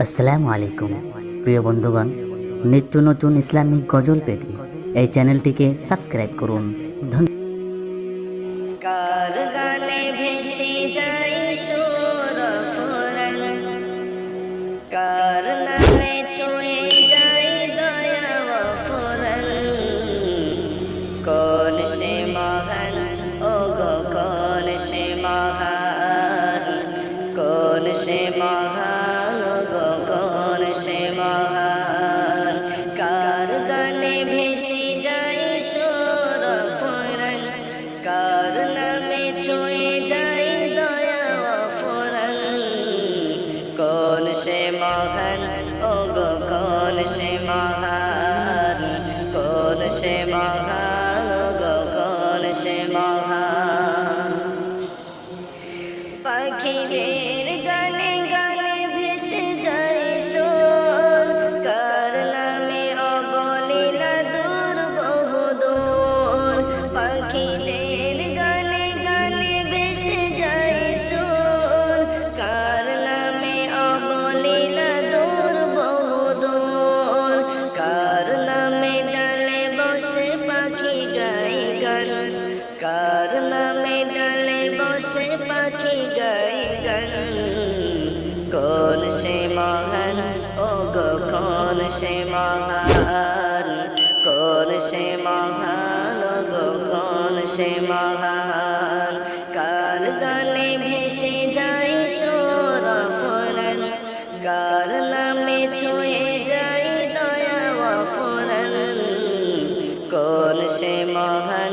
আসসালামু আলাইকুম, প্রিয় বন্ধুগণ। নিত্য নতুন ইসলামিক গজল পেতে এই চ্যানেলটিকে সাবস্ক্রাইব করুন। কার গানে ভেসে সে মহান। কার গানে ভেসে যাই সুর ফুরন কার নামে ছুঁয়ে যাই দয়া ফুরন কোন সে মহান? ও গো কোন সে মহান? কোন সে মহান? পাখি গাই গান কোন সে মহান ও গো কোন সে মহান কোন সে মহান ও গো কোন সে মহান কার গানে ভেসে যাই সোর ফুরন কার নামে ছুঁয়ে যাই দয়া ও কোন সে মহান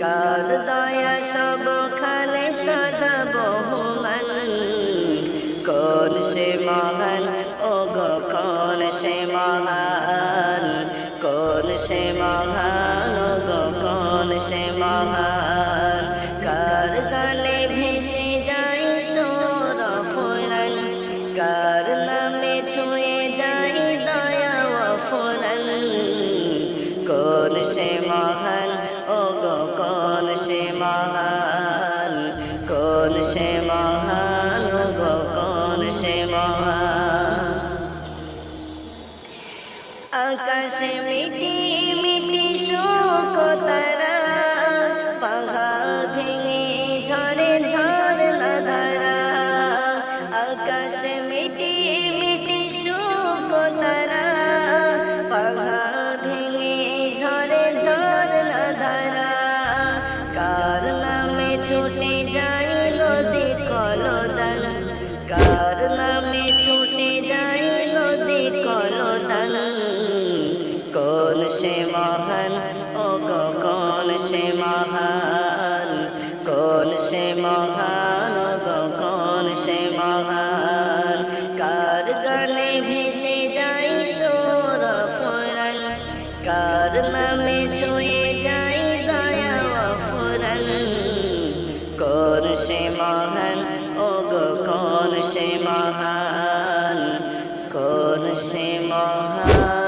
কার দয়া সবখানে সদা বহুমান কোন সে মহান ও গো কোন সে মহান কোন সে মহান ও গো কোন সে মহান কোন সে মহান গো কোন সে মহান আকাশে মিটি মিটি শোক তারা, পাহাড় ভেঙে ঝরে ঝরনা ধারা আকাশে মিটি মিটি শোক তারা, পাহাড় ভেঙে ঝরে ঝরনা ধারা কার নামে ছুটে সে মহান ও কোন সে মহান? কোন সে মহান ও কোন সে মহান? কার গানে ভেসে যাই সোর ফুরন কার নামে ছুঁয়ে যাই দয়া ও ফুরন কোন সে মহান ও কোন সে মহান? কোন সে মহান?